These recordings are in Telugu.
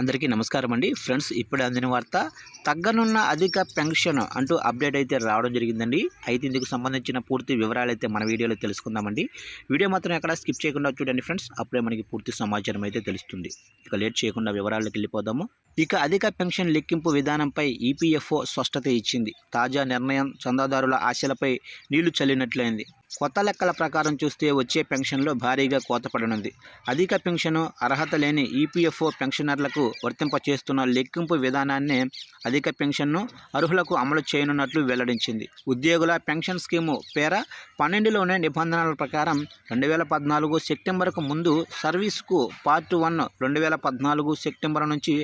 అందరికీ నమస్కారం అండి ఫ్రెండ్స్ ఇప్పుడు అందిన వార్త తగ్గనున్న అధిక పెన్షన్ అంటూ అప్డేట్ అయితే రావడం జరిగిందండి. అయితే ఇందుకు సంబంధించిన పూర్తి వివరాలు అయితే మన వీడియోలో తెలుసుకుందామండి. వీడియో మాత్రం ఎక్కడ స్కిప్ చేయకుండా చూడండి ఫ్రెండ్స్. అప్పుడే మనకి పూర్తి సమాచారం అయితే తెలుస్తుంది. ఇక లేట్ చేయకుండా వివరాల్లోకి వెళ్ళిపోదాము. ఇక అధిక పెన్షన్ లెక్కింపు విధానంపై ఈపీఎఫ్ఓ స్పష్టత ఇచ్చింది. తాజా నిర్ణయం చందాదారుల ఆశలపై నీళ్ళు చల్లినట్లయింది. కొత్త లెక్కల ప్రకారం చూస్తే వచ్చే పెన్షన్లో భారీగా కోతపడనుంది అధిక పెన్షను అర్హత లేని ఈపీఎఫ్ఓ పెన్షనర్లకు వర్తింపచేస్తున్న లెక్కింపు విధానాన్ని అధిక పెన్షన్ను అర్హులకు అమలు చేయనున్నట్లు వెల్లడించింది. ఉద్యోగుల పెన్షన్ స్కీము పేర పన్నెండులోనే నిబంధనల ప్రకారం రెండు వేల పద్నాలుగు సెప్టెంబర్కు ముందు సర్వీస్కు పార్ట్ వన్ రెండు వేల పద్నాలుగు సెప్టెంబర్ నుంచి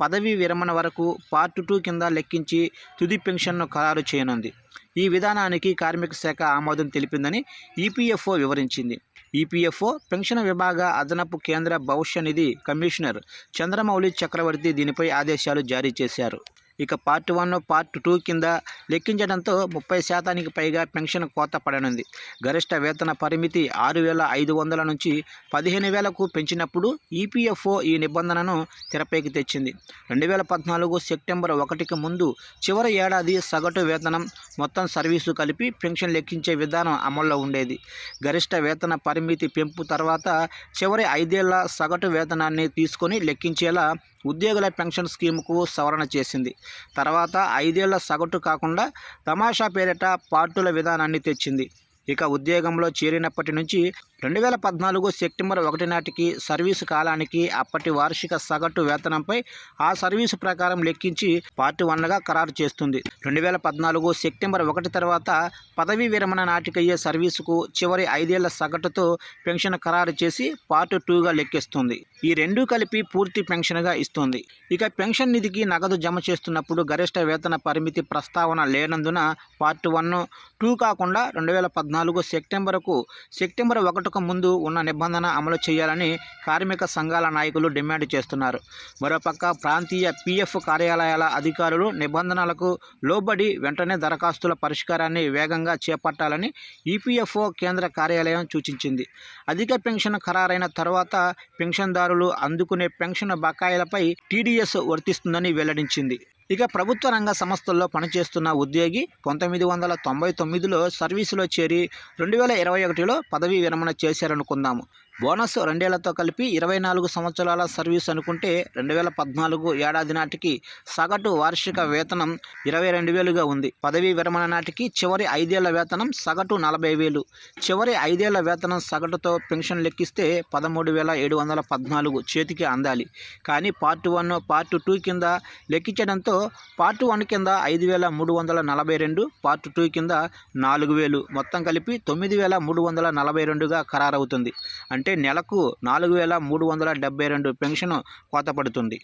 పదవీ విరమణ వరకు పార్ట్ టూ కింద లెక్కించి తుది పెన్షన్ను ఖరారు చేయనుంది. ఈ విధానానికి కార్మిక శాఖ ఆమోదం తెలిపిందని ఈపీఎఫ్ఓ వివరించింది. ఈపీఎఫ్ఓ పెన్షన్ విభాగ అదనపు కేంద్ర భవిష్య నిధి కమిషనర్ చంద్రమౌళి చక్రవర్తి దీనిపై ఆదేశాలు జారీ చేశారు. ఇక పార్ట్ వన్ పార్ట్ టూ కింద లెక్కించడంతో ముప్పై శాతానికి పైగా పెన్షన్ కోత పడనుంది. గరిష్ట వేతన పరిమితి ఆరు వేల ఐదు వందల నుంచి పదిహేను వేలకు పెంచినప్పుడు ఈపీఎఫ్ఓ ఈ నిబంధనను తెరపైకి తెచ్చింది. రెండు వేల పద్నాలుగు సెప్టెంబర్ ఒకటికి ముందు చివరి ఏడాది సగటు వేతనం మొత్తం సర్వీసు కలిపి పెన్షన్ లెక్కించే విధానం అమల్లో ఉండేది. గరిష్ట వేతన పరిమితి పెంపు తర్వాత చివరి ఐదేళ్ళ సగటు వేతనాన్ని తీసుకొని లెక్కించేలా ఉద్యోగుల పెన్షన్ స్కీముకు సవరణ చేసింది. తర్వాత ఐదేళ్ళ సగటు కాకుండా తమాషా పేరిట పార్టీల విధానాన్ని తెచ్చింది. ఇక ఉద్యోగంలో చేరినప్పటి నుంచి రెండు వేల పద్నాలుగు సెప్టెంబర్ ఒకటి నాటికి సర్వీసు కాలానికి అప్పటి వార్షిక సగటు వేతనంపై ఆ సర్వీసు ప్రకారం లెక్కించి పార్ట్ వన్గా ఖరారు చేస్తుంది. రెండు వేల పద్నాలుగు సెప్టెంబర్ ఒకటి తర్వాత పదవీ విరమణ నాటికయ్యే సర్వీసుకు చివరి ఐదేళ్ళ సగటుతో పెన్షన్ ఖరారు చేసి పార్ట్ టూగా లెక్కిస్తుంది. ఈ రెండూ కలిపి పూర్తి పెన్షన్గా ఇస్తుంది. ఇక పెన్షన్ నిధికి నగదు జమ చేస్తున్నప్పుడు గరిష్ట వేతన పరిమితి ప్రస్తావన లేనందున పార్ట్ వన్ టూ కాకుండా రెండు వేల పద్నాలుగు సెప్టెంబర్కు సెప్టెంబర్ ఒకటికు ముందు ఉన్న నిబంధన అమలు చేయాలని కార్మిక సంఘాల నాయకులు డిమాండ్ చేస్తున్నారు. మరోపక్క ప్రాంతీయ పీఎఫ్ కార్యాలయాల అధికారులు నిబంధనలకు లోబడి వెంటనే దరఖాస్తుల పరిష్కారాన్ని వేగంగా చేపట్టాలని ఈపీఎఫ్ఓ కేంద్ర కార్యాలయం సూచించింది. అధిక పెన్షన్ ఖరారైన తర్వాత పెన్షన్దారులు అందుకునే పెన్షన్ బకాయిలపై టీడీఎస్ వర్తిస్తుందని వెల్లడించింది. ఇక ప్రభుత్వ రంగ సంస్థల్లో పనిచేస్తున్న ఉద్యోగి పంతొమ్మిది వందల తొంభై తొమ్మిదిలో సర్వీసులో చేరి రెండు వేల ఇరవై ఒకటిలో పదవీ విరమణ చేశారనుకుందాము. బోనస్ రెండేళ్ళతో కలిపి ఇరవై నాలుగు సంవత్సరాల సర్వీస్ అనుకుంటే రెండు వేల పద్నాలుగు ఏడాది నాటికి సగటు వార్షిక వేతనం ఇరవై రెండు వేలుగా ఉంది. పదవీ విరమణ నాటికి చివరి ఐదేళ్ళ వేతనం సగటు నలభై వేలు. చివరి ఐదేళ్ళ వేతనం సగటుతో పెన్షన్ లెక్కిస్తే పదమూడు వేల ఏడు వందల పద్నాలుగు చేతికి అందాలి. కానీ పార్ట్ వన్ పార్ట్ టూ కింద లెక్కించడంతో పార్ట్ వన్ కింద ఐదు వేల మూడు వందల నలభై రెండు పార్ట్ టూ కింద నాలుగు వేలు. మొత్తం కలిపి తొమ్మిది వేల మూడు వందల నలభై రెండుగా ఖరారవుతుంది. అంటే నెలకు నాలుగు వేల మూడు వందల డెబ్బై రెండు పెన్షన్ కోత పడుతుంది